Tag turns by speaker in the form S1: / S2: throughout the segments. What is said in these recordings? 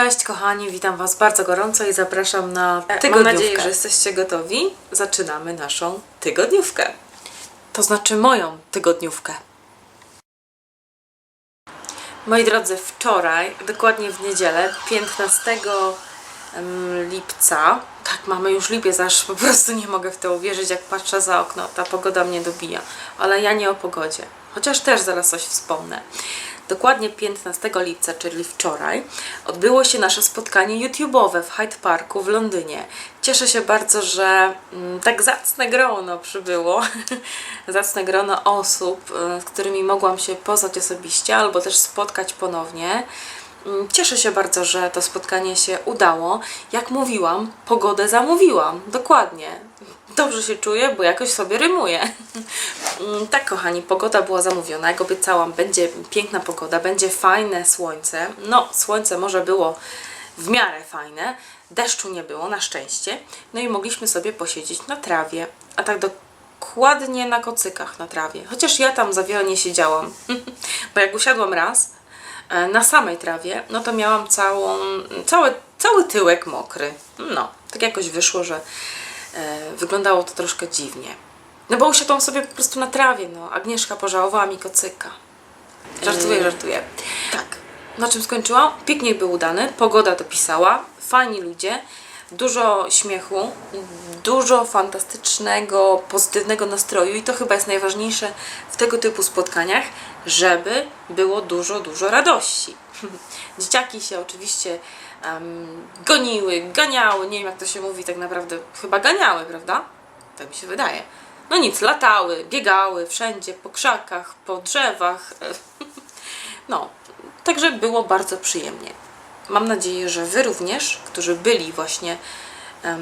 S1: Cześć kochani, witam Was bardzo gorąco i zapraszam na tygodniówkę.
S2: Mam nadzieję, że jesteście gotowi.
S1: Zaczynamy naszą tygodniówkę. To znaczy moją tygodniówkę. Moi drodzy, wczoraj, dokładnie w niedzielę, 15 em, lipca, tak mamy już lipiec, aż po prostu nie mogę w to uwierzyć, jak patrzę za okno, ta pogoda mnie dobija. Ale ja nie o pogodzie, chociaż też zaraz coś wspomnę. Dokładnie 15 lipca, czyli wczoraj, odbyło się nasze spotkanie YouTube'owe w Hyde Parku w Londynie. Cieszę się bardzo, że mm, tak zacne grono przybyło, zacne grono osób, y, z którymi mogłam się poznać osobiście albo też spotkać ponownie. Mm, Cieszę się bardzo, że to spotkanie się udało. Jak mówiłam, pogodę zamówiłam. Dokładnie. Dobrze się czuję, bo jakoś sobie rymuję. Mm, Tak, kochani, pogoda była zamówiona. Jak obiecałam, będzie piękna pogoda, będzie fajne słońce. No, słońce może było w miarę fajne. Deszczu nie było, na szczęście. No i mogliśmy sobie posiedzieć na trawie. A tak dokładnie na kocykach na trawie. Chociaż ja tam za wiele nie siedziałam. bo jak usiadłam raz, e, na samej trawie, no to miałam całą, cały, cały tyłek mokry. No, tak jakoś wyszło, że wyglądało to troszkę dziwnie. No bo usiadłam sobie po prostu na trawie, no. Agnieszka pożałowała mi kocyka. Żartuję, żartuję. Tak. Na czym skończyłam? Piknik był udany, pogoda dopisała, fajni ludzie, dużo śmiechu, dużo fantastycznego, pozytywnego nastroju i to chyba jest najważniejsze w tego typu spotkaniach, żeby było dużo, dużo radości. Dzieciaki się oczywiście em, goniły, ganiały, nie wiem jak to się mówi tak naprawdę, chyba ganiały, prawda? Tak mi się wydaje. No nic, latały, biegały wszędzie, po krzakach, po drzewach. No, także było bardzo przyjemnie. Mam nadzieję, że Wy również, którzy byli właśnie,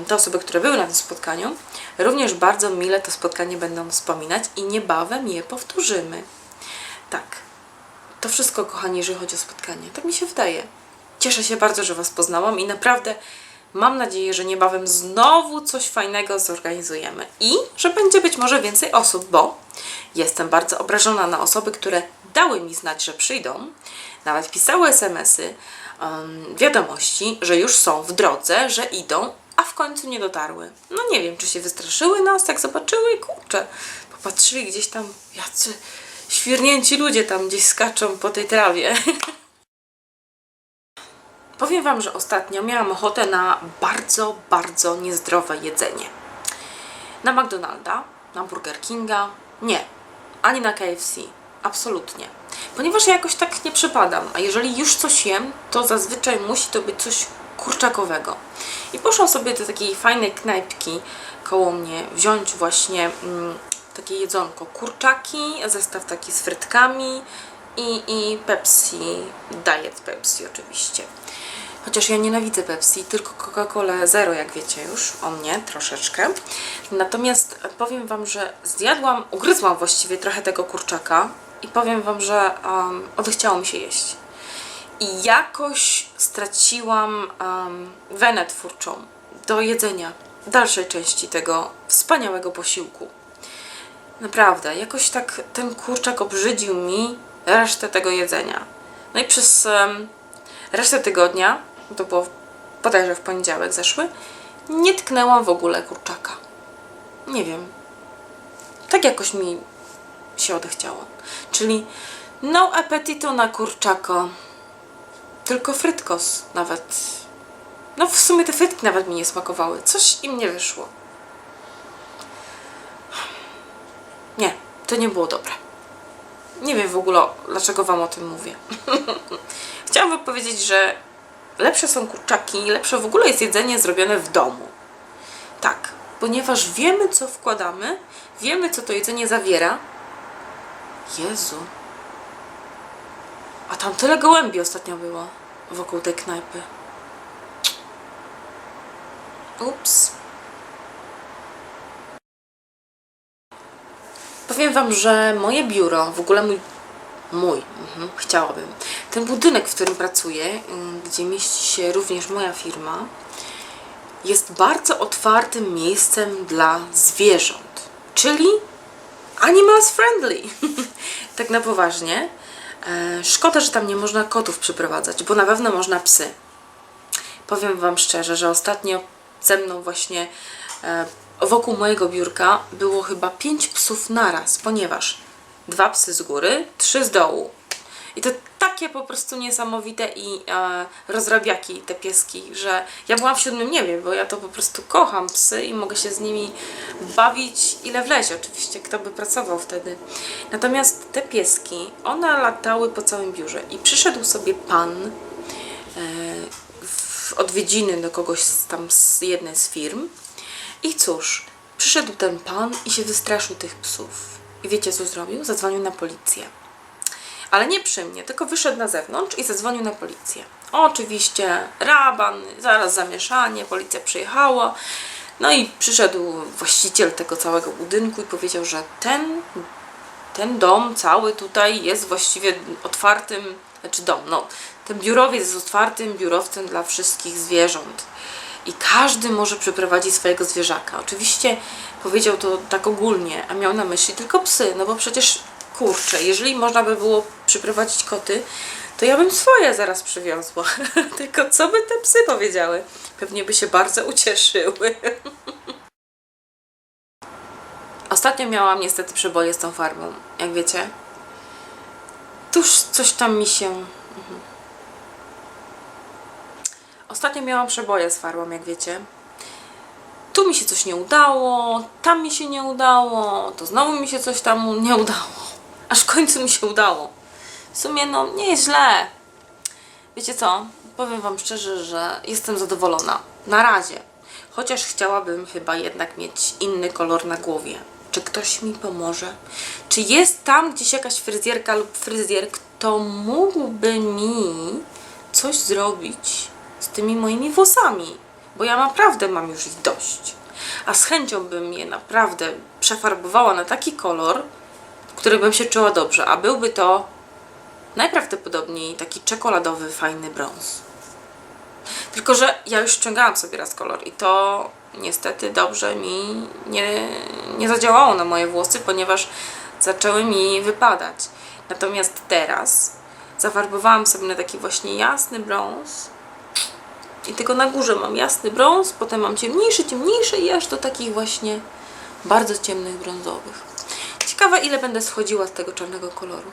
S1: te osoby, które były na tym spotkaniu, również bardzo mile to spotkanie będą wspominać i niebawem je powtórzymy. Tak, to wszystko, kochani, jeżeli chodzi o spotkanie. Tak mi się wydaje. Cieszę się bardzo, że Was poznałam i naprawdę mam nadzieję, że niebawem znowu coś fajnego zorganizujemy i że będzie być może więcej osób, bo jestem bardzo obrażona na osoby, które dały mi znać, że przyjdą, nawet pisały SMS-y, em, wiadomości, że już są w drodze, że idą, a w końcu nie dotarły. No nie wiem, czy się wystraszyły nas, jak zobaczyły i kurczę, popatrzyli gdzieś tam, jacy świrnięci ludzie tam gdzieś skaczą po tej trawie. Powiem Wam, że ostatnio miałam ochotę na bardzo, bardzo niezdrowe jedzenie. Na McDonalda, na Burger Kinga, nie, ani na KFC, absolutnie. Ponieważ ja jakoś tak nie przypadam, a jeżeli już coś jem, to zazwyczaj musi to być coś kurczakowego. I poszłam sobie do takiej fajnej knajpki koło mnie wziąć właśnie mm, takie jedzonko. Kurczaki, zestaw taki z frytkami i, i Pepsi, Diet Pepsi oczywiście. Chociaż ja nienawidzę Pepsi, tylko Coca-Cola Zero, jak wiecie już, o mnie troszeczkę. Natomiast powiem Wam, że zjadłam, ugryzłam właściwie trochę tego kurczaka i powiem Wam, że um, odechciało mi się jeść. I jakoś straciłam um, wenę twórczą do jedzenia dalszej części tego wspaniałego posiłku. Naprawdę, jakoś tak ten kurczak obrzydził mi resztę tego jedzenia. No i przez em, resztę tygodnia, to było bodajże w poniedziałek zeszły, nie tknęłam w ogóle kurczaka. Nie wiem. Tak jakoś mi się odechciało. Czyli no appetito na kurczako. Tylko frytkos nawet. No w sumie te frytki nawet mi nie smakowały. Coś im nie wyszło. Nie, to nie było dobre. Nie wiem w ogóle, dlaczego Wam o tym mówię. Chciałam Wam powiedzieć, że lepsze są kurczaki, lepsze w ogóle jest jedzenie zrobione w domu. Tak, ponieważ wiemy, co wkładamy, wiemy, co to jedzenie zawiera. Jezu. A tam tyle gołębi ostatnio było wokół tej knajpy. Ups. Powiem Wam, że moje biuro, w ogóle mój, mój, mhm, chciałabym, ten budynek, w którym pracuję, gdzie mieści się również moja firma, jest bardzo otwartym miejscem dla zwierząt, czyli animals friendly. tak na poważnie. E, szkoda, że tam nie można kotów przyprowadzać, bo na pewno można psy. powiem Wam szczerze, że ostatnio ze mną właśnie e, wokół mojego biurka było chyba pięć psów naraz, ponieważ dwa psy z góry, trzy z dołu. I to takie po prostu niesamowite i e, rozrabiaki te pieski, że ja byłam w siódmym niebie, bo ja to po prostu kocham psy i mogę się z nimi bawić ile wlezie oczywiście, kto by pracował wtedy. Natomiast te pieski, one latały po całym biurze i przyszedł sobie pan e, w odwiedziny do kogoś tam z jednej z firm i cóż, przyszedł ten pan i się wystraszył tych psów. I wiecie co zrobił? Zadzwonił na policję. Ale nie przy mnie, tylko wyszedł na zewnątrz i zadzwonił na policję. Oczywiście raban, zaraz zamieszanie, policja przyjechała. No i przyszedł właściciel tego całego budynku i powiedział, że ten, ten dom cały tutaj jest właściwie otwartym, znaczy dom, no, ten biurowiec jest otwartym biurowcem dla wszystkich zwierząt. I każdy może przyprowadzić swojego zwierzaka. Oczywiście powiedział to tak ogólnie, a miał na myśli tylko psy, no bo przecież kurczę, jeżeli można by było przyprowadzić koty, to ja bym swoje zaraz przywiozła. Tylko co by te psy powiedziały? Pewnie by się bardzo ucieszyły. Ostatnio miałam niestety przeboje z tą farbą, jak wiecie. Tuż coś tam mi się. Mhm. Ostatnio miałam przeboje z farbą, jak wiecie. Tu mi się coś nie udało, tam mi się nie udało, to znowu mi się coś tam nie udało. Aż w końcu mi się udało. W sumie, no, nie jest źle. Wiecie co? Powiem Wam szczerze, że jestem zadowolona. Na razie. Chociaż chciałabym chyba jednak mieć inny kolor na głowie. Czy ktoś mi pomoże? Czy jest tam gdzieś jakaś fryzjerka lub fryzjer, kto mógłby mi coś zrobić tymi moimi włosami? Bo ja naprawdę mam już ich dość. A z chęcią bym je naprawdę przefarbowała na taki kolor, w którym bym się czuła dobrze, a byłby to najprawdopodobniej taki czekoladowy, fajny brąz. Tylko, że ja już ściągałam sobie raz kolor i to niestety dobrze mi nie, nie zadziałało na moje włosy, ponieważ zaczęły mi wypadać. Natomiast teraz zafarbowałam sobie na taki właśnie jasny brąz i tylko na górze mam jasny brąz, potem mam ciemniejszy, ciemniejszy i aż do takich właśnie bardzo ciemnych brązowych. Ciekawe ile będę schodziła z tego czarnego koloru.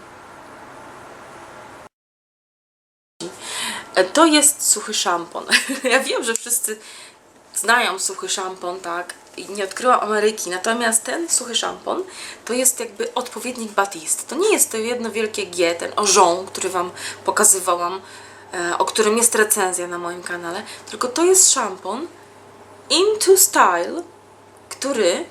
S1: E, To jest suchy szampon. Ja wiem, że wszyscy znają suchy szampon, tak? I nie odkryłam Ameryki. Natomiast ten suchy szampon to jest jakby odpowiednik Batiste. To nie jest to jedno wielkie G, ten orzą, który Wam pokazywałam, o którym jest recenzja na moim kanale. Tylko to jest szampon Into Style, który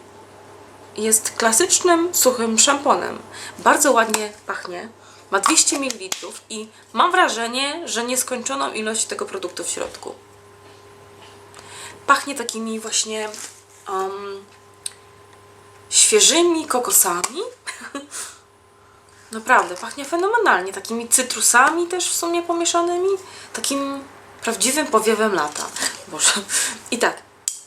S1: jest klasycznym, suchym szamponem. Bardzo ładnie pachnie. Ma 200 ml i mam wrażenie, że nieskończoną ilość tego produktu w środku. Pachnie takimi właśnie um, świeżymi kokosami. Naprawdę, pachnie fenomenalnie. Takimi cytrusami też w sumie pomieszanymi. Takim prawdziwym powiewem lata. Boże. I tak,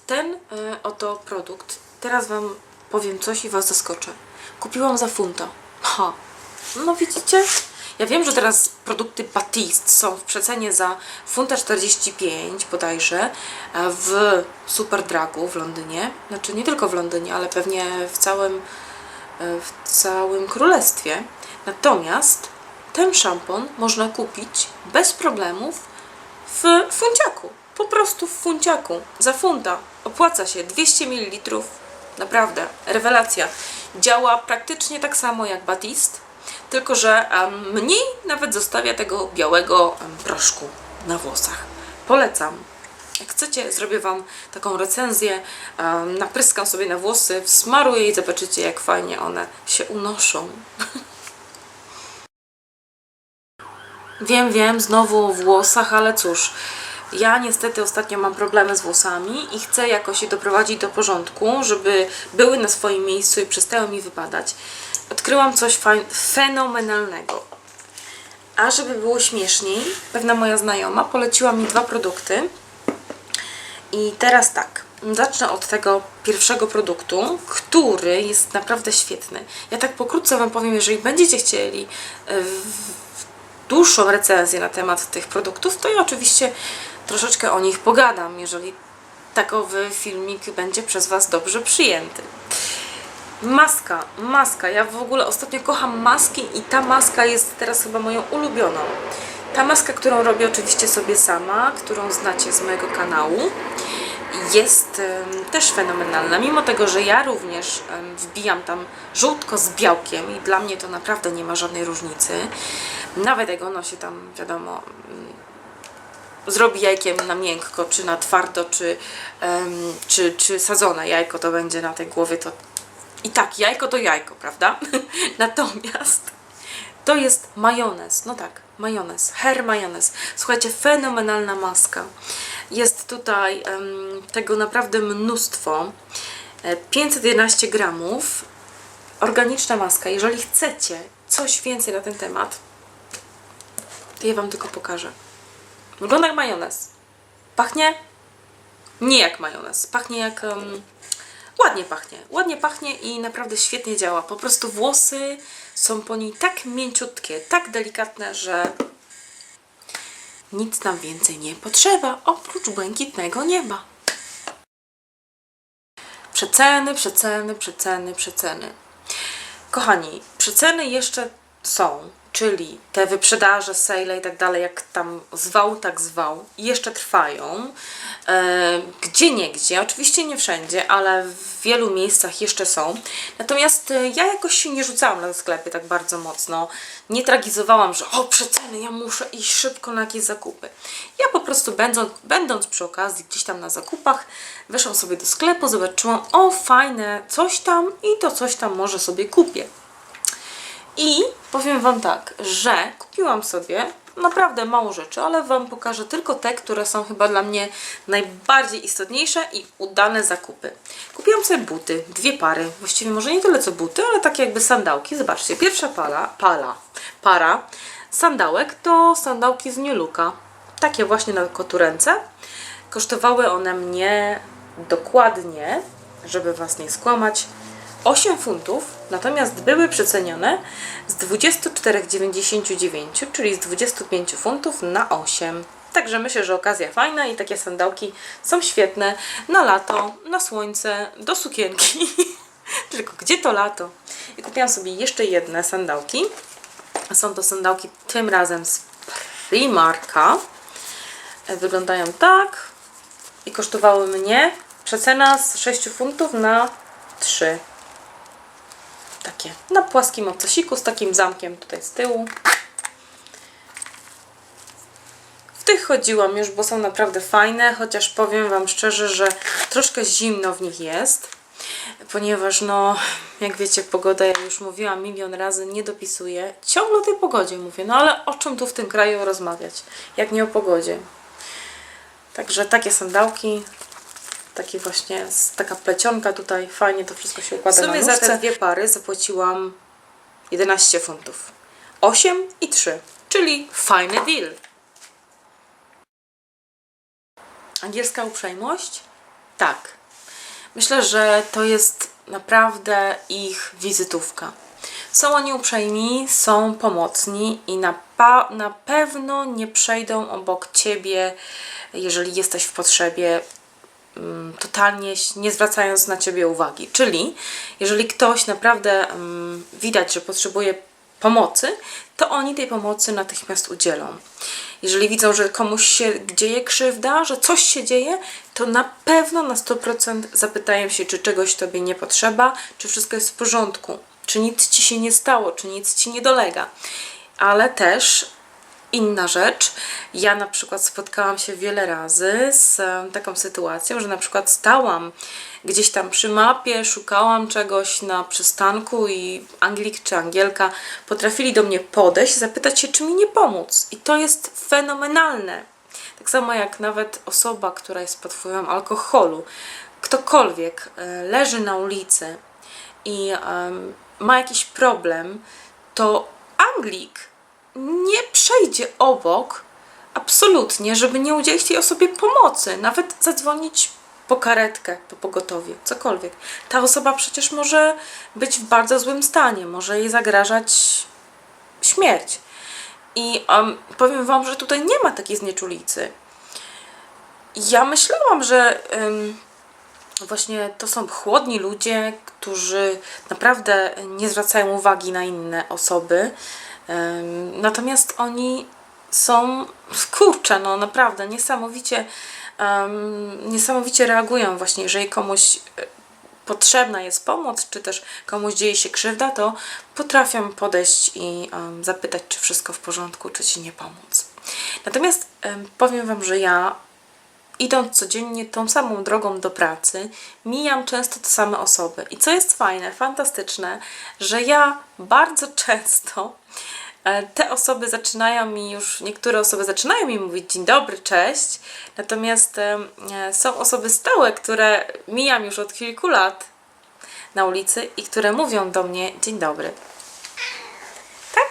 S1: ten y, oto produkt, teraz Wam powiem coś i Was zaskoczę. Kupiłam za funta. Ha. No widzicie? Ja wiem, że teraz produkty Batiste są w przecenie za funta 45 bodajże e, w Superdragu w Londynie. Znaczy nie tylko w Londynie, ale pewnie w całym, e, w całym królestwie. Natomiast ten szampon można kupić bez problemów w funciaku. Po prostu w funciaku. Za funta. Opłaca się 200 ml. Naprawdę, rewelacja. Działa praktycznie tak samo jak Batiste, tylko że mniej nawet zostawia tego białego proszku na włosach. Polecam. Jak chcecie, zrobię Wam taką recenzję, napryskam sobie na włosy, smaruję i zobaczycie, jak fajnie one się unoszą. Wiem, wiem, znowu o włosach, ale cóż, ja niestety ostatnio mam problemy z włosami i chcę jakoś je doprowadzić do porządku, żeby były na swoim miejscu i przestały mi wypadać. Odkryłam coś fenomenalnego. A żeby było śmieszniej, pewna moja znajoma poleciła mi dwa produkty. I teraz tak, zacznę od tego pierwszego produktu, który jest naprawdę świetny. Ja tak pokrótce Wam powiem, jeżeli będziecie chcieli e, dłuższą recenzję na temat tych produktów, to ja oczywiście troszeczkę o nich pogadam, jeżeli takowy filmik będzie przez Was dobrze przyjęty. Maska, maska. Ja w ogóle ostatnio kocham maski i ta maska jest teraz chyba moją ulubioną. Ta maska, którą robię oczywiście sobie sama, którą znacie z mojego kanału, jest też fenomenalna. Mimo tego, że ja również wbijam tam żółtko z białkiem i dla mnie to naprawdę nie ma żadnej różnicy. Nawet jak ono się tam, wiadomo, mm, zrobi jajkiem na miękko, czy na twardo, czy, czy, czy sadzone jajko to będzie na tej głowie, to i tak, jajko to jajko, prawda? Natomiast to jest majonez. No tak, majonez. Her majonez. Słuchajcie, fenomenalna maska. Jest tutaj tego naprawdę mnóstwo. E, 511 gramów. Organiczna maska. Jeżeli chcecie coś więcej na ten temat, to ja Wam tylko pokażę. Wygląda jak majonez. Pachnie? Nie jak majonez. Pachnie jak... em, ładnie pachnie. Ładnie pachnie i naprawdę świetnie działa. Po prostu włosy są po niej tak mięciutkie, tak delikatne, że nic nam więcej nie potrzeba oprócz błękitnego nieba. Przeceny, przeceny, przeceny, przeceny. Kochani, przeceny jeszcze są, czyli te wyprzedaże, sale i tak dalej, jak tam zwał, tak zwał, jeszcze trwają. E, gdzie nie gdzie, oczywiście nie wszędzie, ale w wielu miejscach jeszcze są. Natomiast e, ja jakoś się nie rzucałam na sklepy tak bardzo mocno. Nie tragizowałam, że o przeceny, ja muszę iść szybko na jakieś zakupy. Ja po prostu będąc, będąc przy okazji gdzieś tam na zakupach, weszłam sobie do sklepu, zobaczyłam, o fajne, coś tam i to coś tam może sobie kupię. I powiem Wam tak, że kupiłam sobie naprawdę mało rzeczy, ale Wam pokażę tylko te, które są chyba dla mnie najbardziej istotniejsze i udane zakupy. Kupiłam sobie buty, dwie pary, właściwie może nie tyle co buty, ale takie jakby sandałki. Zobaczcie, pierwsza pala, pala, para sandałek to sandałki z New Looka. Takie właśnie na koturence. Kosztowały one mnie dokładnie, żeby Was nie skłamać, 8 funtów, natomiast były przecenione z 24,99, czyli z 25 funtów na 8. Także myślę, że okazja fajna i takie sandałki są świetne na lato, na słońce, do sukienki. Tylko gdzie to lato? I kupiłam sobie jeszcze jedne sandałki. Są to sandałki tym razem z Primarka. Wyglądają tak i kosztowały mnie przecena z 6 funtów na 3 takie na płaskim obcasiku z takim zamkiem tutaj z tyłu. W tych chodziłam już, bo są naprawdę fajne, chociaż powiem Wam szczerze, że troszkę zimno w nich jest, ponieważ no, jak wiecie, pogoda, jak już mówiłam milion razy, nie dopisuje. Ciągle o tej pogodzie mówię, no ale o czym tu w tym kraju rozmawiać, jak nie o pogodzie. Także takie sandałki, taki właśnie, taka plecionka tutaj, fajnie to wszystko się układa
S2: W sumie za te
S1: dwie pary zapłaciłam 11 funtów. 8 i 3, czyli fajny deal. Angielska uprzejmość? Tak. Myślę, że to jest naprawdę ich wizytówka. Są oni uprzejmi, są pomocni i na, na pewno nie przejdą obok ciebie, jeżeli jesteś w potrzebie, totalnie nie zwracając na ciebie uwagi. Czyli, jeżeli ktoś naprawdę widać, że potrzebuje pomocy, to oni tej pomocy natychmiast udzielą. Jeżeli widzą, że komuś się dzieje krzywda, że coś się dzieje, to na pewno na 100% zapytają się, czy czegoś tobie nie potrzeba, czy wszystko jest w porządku, czy nic ci się nie stało, czy nic ci nie dolega. Ale też inna rzecz. Ja na przykład spotkałam się wiele razy z taką sytuacją, że na przykład stałam gdzieś tam przy mapie, szukałam czegoś na przystanku i Anglik czy Angielka potrafili do mnie podejść, zapytać się, czy mi nie pomóc. I to jest fenomenalne. Tak samo jak nawet osoba, która jest pod wpływem alkoholu, ktokolwiek e, leży na ulicy i ma jakiś problem, to Anglik nie przejdzie obok absolutnie, żeby nie udzielić tej osobie pomocy, nawet zadzwonić po karetkę, po pogotowie, cokolwiek. Ta osoba przecież może być w bardzo złym stanie, może jej zagrażać śmierć. I em, powiem Wam, że tutaj nie ma takiej znieczulicy. ja myślałam, że em, właśnie to są chłodni ludzie, którzy naprawdę nie zwracają uwagi na inne osoby. Natomiast oni są, kurczę, no naprawdę niesamowicie, em, niesamowicie reagują właśnie, jeżeli komuś e, potrzebna jest pomoc, czy też komuś dzieje się krzywda, to potrafią podejść i em, zapytać, czy wszystko w porządku, czy ci nie pomóc. Natomiast em, powiem Wam, że ja idąc codziennie tą samą drogą do pracy, mijam często te same osoby. I co jest fajne, fantastyczne, że ja bardzo często e, te osoby zaczynają mi już, niektóre osoby zaczynają mi mówić dzień dobry, cześć, natomiast em, e, są osoby stałe, które mijam już od kilku lat na ulicy i które mówią do mnie dzień dobry. Tak?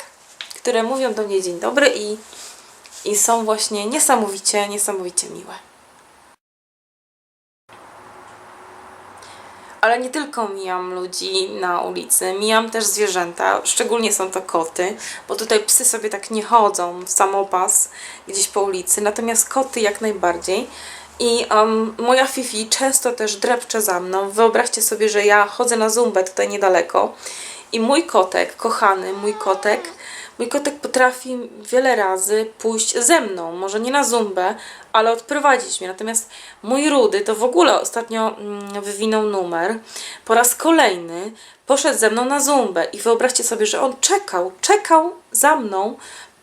S1: Które mówią do mnie dzień dobry i, i są właśnie niesamowicie, niesamowicie miłe. Ale nie tylko mijam ludzi na ulicy, mijam też zwierzęta, szczególnie są to koty, bo tutaj psy sobie tak nie chodzą w samopas gdzieś po ulicy, natomiast koty jak najbardziej. I em, moja Fifi często też drepcze za mną. Wyobraźcie sobie, że ja chodzę na zumbę tutaj niedaleko i mój kotek, kochany mój kotek, mój kotek potrafi wiele razy pójść ze mną, może nie na zumbę, ale odprowadzić mnie. Natomiast mój rudy to w ogóle ostatnio mm, wywinął numer. Po raz kolejny poszedł ze mną na zumbę i wyobraźcie sobie, że on czekał, czekał za mną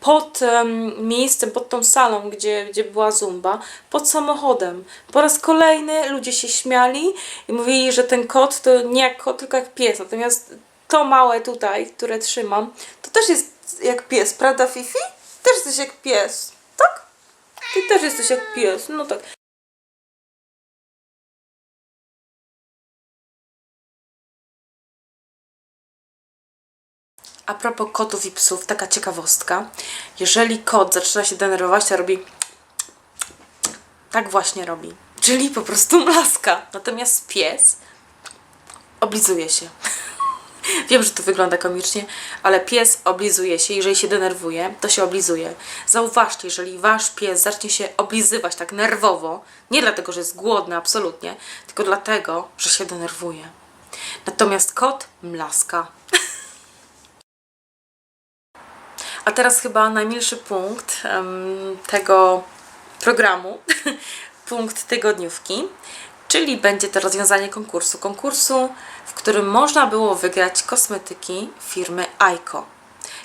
S1: pod em, miejscem, pod tą salą, gdzie, gdzie była zumba, pod samochodem. Po raz kolejny ludzie się śmiali i mówili, że ten kot to nie jak kot, tylko jak pies. Natomiast to małe tutaj, które trzymam, to też jest jak pies, prawda Fifi? Też jesteś jak pies, tak? Ty też jesteś jak pies, no tak. A propos kotów i psów, taka ciekawostka. Jeżeli kot zaczyna się denerwować, to robi tak właśnie robi. Czyli po prostu mlaska. Natomiast pies oblizuje się. Wiem, że to wygląda komicznie, ale pies oblizuje się. Jeżeli się denerwuje, to się oblizuje. Zauważcie, jeżeli wasz pies zacznie się oblizywać tak nerwowo, nie dlatego, że jest głodny, absolutnie, tylko dlatego, że się denerwuje. Natomiast kot mlaska. A teraz chyba najmilszy punkt em, tego programu, punkt tygodniówki, czyli będzie to rozwiązanie konkursu. Konkursu, w którym można było wygrać kosmetyki firmy Aiko.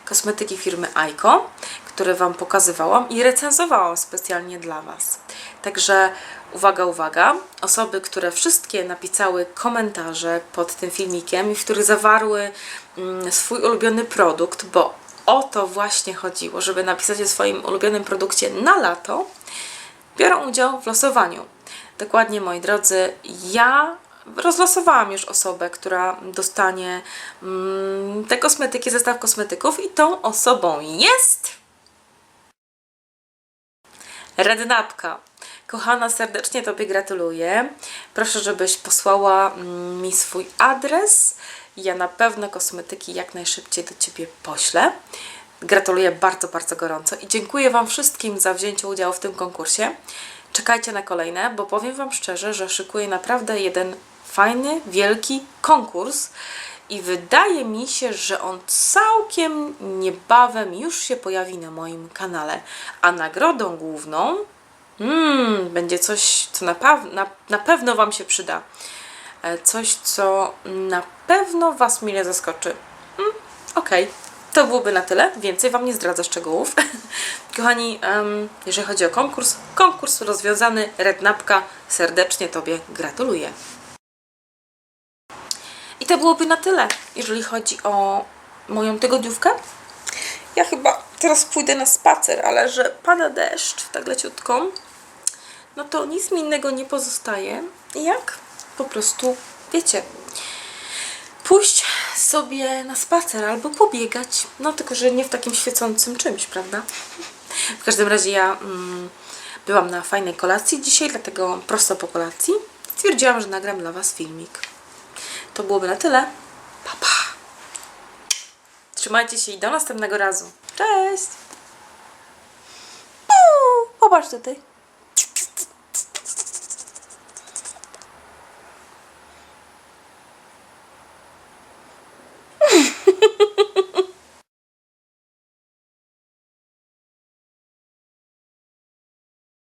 S1: Kosmetyki firmy Aiko, które Wam pokazywałam i recenzowałam specjalnie dla Was. Także uwaga, uwaga, osoby, które wszystkie napisały komentarze pod tym filmikiem i w których zawarły mm, swój ulubiony produkt, bo o to właśnie chodziło, żeby napisać o swoim ulubionym produkcie na lato, biorą udział w losowaniu. Dokładnie, moi drodzy, ja rozlosowałam już osobę, która dostanie mm, te kosmetyki, zestaw kosmetyków i tą osobą jest... Rednapka. Kochana, serdecznie Tobie gratuluję. Proszę, żebyś posłała mm, mi swój adres. Ja na pewno kosmetyki jak najszybciej do Ciebie poślę. Gratuluję bardzo, bardzo gorąco i dziękuję Wam wszystkim za wzięcie udziału w tym konkursie. Czekajcie na kolejne, bo powiem Wam szczerze, że szykuję naprawdę jeden fajny, wielki konkurs i wydaje mi się, że on całkiem niebawem już się pojawi na moim kanale. A nagrodą główną mm, będzie coś, co na, na, na pewno Wam się przyda. E, Coś, co na pewno Was mile zaskoczy. Mm, Okej, to byłoby na tyle. Więcej Wam nie zdradzę szczegółów. Kochani, em, jeżeli chodzi o konkurs, konkurs rozwiązany, Rednapka, serdecznie Tobie gratuluję. I to byłoby na tyle, jeżeli chodzi o moją tygodniówkę. Ja chyba teraz pójdę na spacer, ale że pada deszcz tak leciutko, no to nic mi innego nie pozostaje, jak po prostu, wiecie, pójść sobie na spacer albo pobiegać. No tylko, że nie w takim świecącym czymś, prawda? W każdym razie ja mm, byłam na fajnej kolacji dzisiaj, dlatego prosto po kolacji stwierdziłam, że nagram dla Was filmik. To byłoby na tyle. Pa, pa. Trzymajcie się i do następnego razu. Cześć! Uuu, Popatrz tutaj.